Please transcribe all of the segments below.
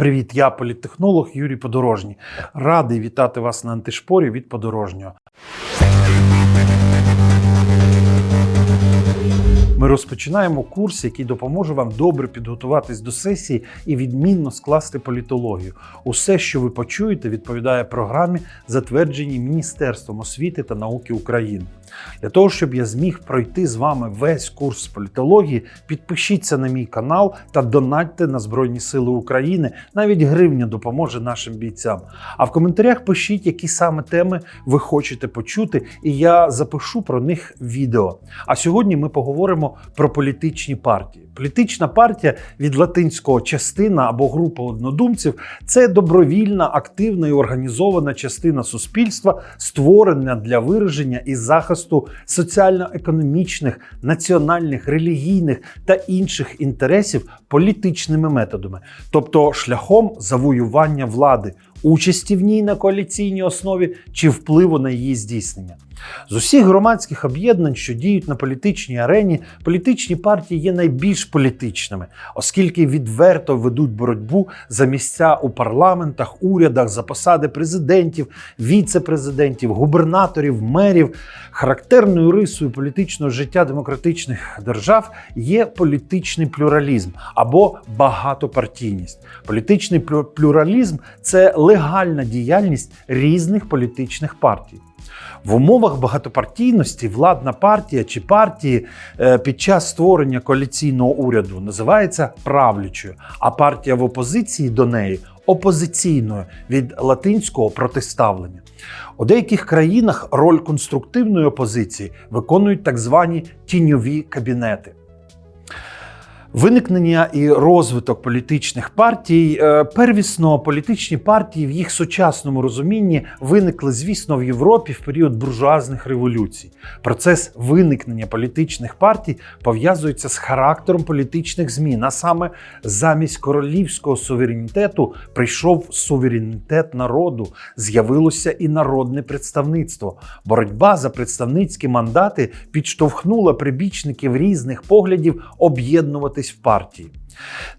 Привіт, я політтехнолог Юрій Подорожній. Радий вітати вас на антишпорі від подорожнього. Ми розпочинаємо курс, який допоможе вам добре підготуватись до сесії і відмінно скласти політологію. Усе, що ви почуєте, відповідає програмі, затвердженій Міністерством освіти та науки України. Для того, щоб я зміг пройти з вами весь курс політології, підпишіться на мій канал та донатьте на Збройні Сили України. Навіть гривня допоможе нашим бійцям. А в коментарях пишіть, які саме теми ви хочете почути, і я запишу про них відео. А сьогодні ми поговоримо про політичні партії. Політична партія від латинського частина або група однодумців це добровільна, активна і організована частина суспільства, створена для вираження і захисту соціально-економічних, національних, релігійних та інших інтересів політичними методами, тобто шляхом завоювання влади, участі в ній на коаліційній основі чи впливу на її здійснення. З усіх громадських об'єднань, що діють на політичній арені, політичні партії є найбільш політичними, оскільки відверто ведуть боротьбу за місця у парламентах, урядах, за посади президентів, віце-президентів, губернаторів, мерів. Характерною рисою політичного життя демократичних держав є політичний плюралізм або багатопартійність. Політичний плюралізм це легальна діяльність різних політичних партій. В умовах багатопартійності владна партія чи партії е, під час створення коаліційного уряду називається правлячою, а партія в опозиції до неї опозиційною від латинського протиставлення. У деяких країнах роль конструктивної опозиції виконують так звані тіньові кабінети. Виникнення і розвиток політичних партій е, первісно політичні партії в їх сучасному розумінні виникли, звісно, в Європі в період буржуазних революцій. Процес виникнення політичних партій пов'язується з характером політичних змін. А саме замість королівського суверенітету прийшов суверенітет народу, з'явилося і народне представництво. Боротьба за представницькі мандати підштовхнула прибічників різних поглядів об'єднуватись в партії.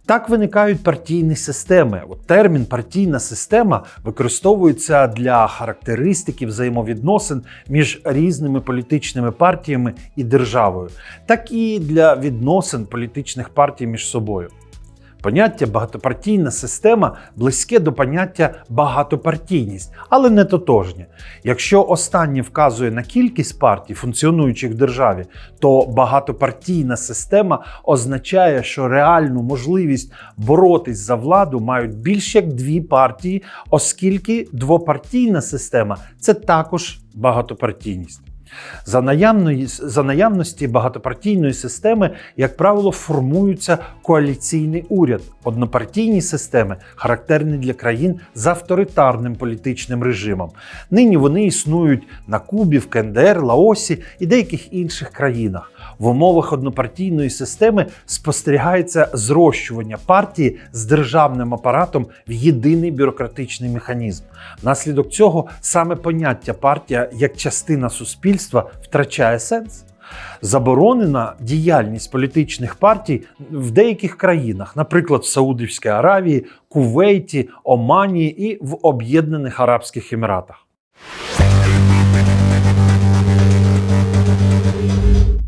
Так виникають партійні системи. От термін партійна система використовується для характеристики взаємовідносин між різними політичними партіями і державою, так і для відносин політичних партій між собою. Поняття багатопартійна система близьке до поняття багатопартійність, але не тотожнє. Якщо останнє вказує на кількість партій, функціонуючих в державі, то багатопартійна система означає, що реальну можливість боротись за владу мають більш як дві партії, оскільки двопартійна система це також багатопартійність. За, наявної, за наявності багатопартійної системи, як правило, формується коаліційний уряд. Однопартійні системи характерні для країн з авторитарним політичним режимом. Нині вони існують на Кубі, в КНДР, Лаосі і деяких інших країнах. В умовах однопартійної системи спостерігається зрощування партії з державним апаратом в єдиний бюрократичний механізм. Внаслідок цього саме поняття партія як частина суспільства втрачає сенс. Заборонена діяльність політичних партій в деяких країнах, наприклад, в Саудівській Аравії, Кувейті, Омані і в Об'єднаних Арабських Еміратах.